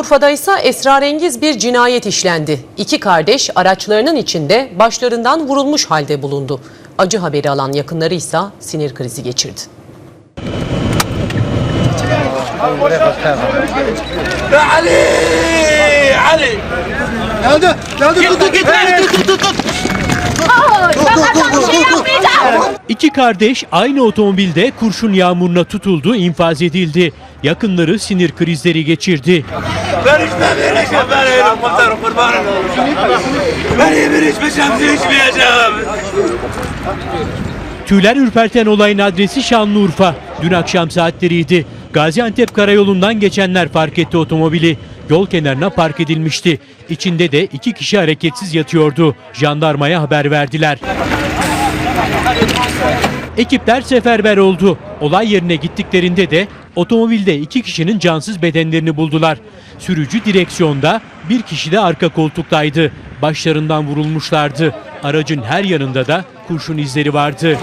Şanlıurfa'da ise esrarengiz bir cinayet işlendi. İki kardeş araçlarının içinde başlarından vurulmuş halde bulundu. Acı haberi alan yakınları ise sinir krizi geçirdi. Ali! Ali! Geldi! Geldi! Tut! Tut! Tut! Tut! Tut! Tut! İki kardeş aynı otomobilde kurşun yağmuruna tutuldu, infaz edildi. Yakınları sinir krizleri geçirdi. Ben içmem bir içmem ben elim kurtarım kurbanım Ben iyi bir içmeyeceğim içmeyeceğim Tüyler ürperten olayın adresi Şanlıurfa. Dün akşam saatleriydi. Gaziantep karayolundan geçenler fark etti otomobili. Yol kenarına park edilmişti. İçinde de iki kişi hareketsiz yatıyordu. Jandarmaya haber verdiler. Ekipler seferber oldu. Olay yerine gittiklerinde de otomobilde iki kişinin cansız bedenlerini buldular. Sürücü direksiyonda, bir kişi de arka koltuktaydı. Başlarından vurulmuşlardı. Aracın her yanında da kurşun izleri vardı.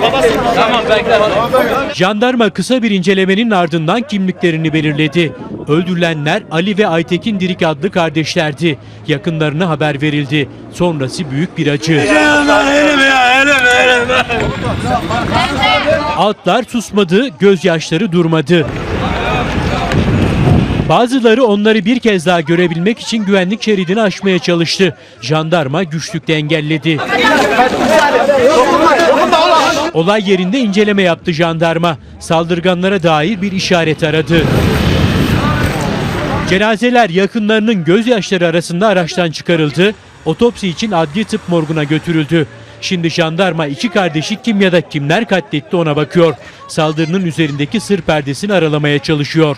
Jandarma kısa bir incelemenin ardından kimliklerini belirledi. Öldürülenler Ali ve Aytekin Dirik adlı kardeşlerdi. Yakınlarına haber verildi. Sonrası büyük bir acı. Altlar susmadı, gözyaşları durmadı. Bazıları onları bir kez daha görebilmek için güvenlik şeridini aşmaya çalıştı. Jandarma güçlükle engelledi. Olay yerinde inceleme yaptı jandarma. Saldırganlara dair bir işaret aradı. Cenazeler yakınlarının gözyaşları arasında araçtan çıkarıldı. Otopsi için adli tıp morguna götürüldü. Şimdi jandarma iki kardeşi kim ya da kimler katletti ona bakıyor. Saldırının üzerindeki sır perdesini aralamaya çalışıyor.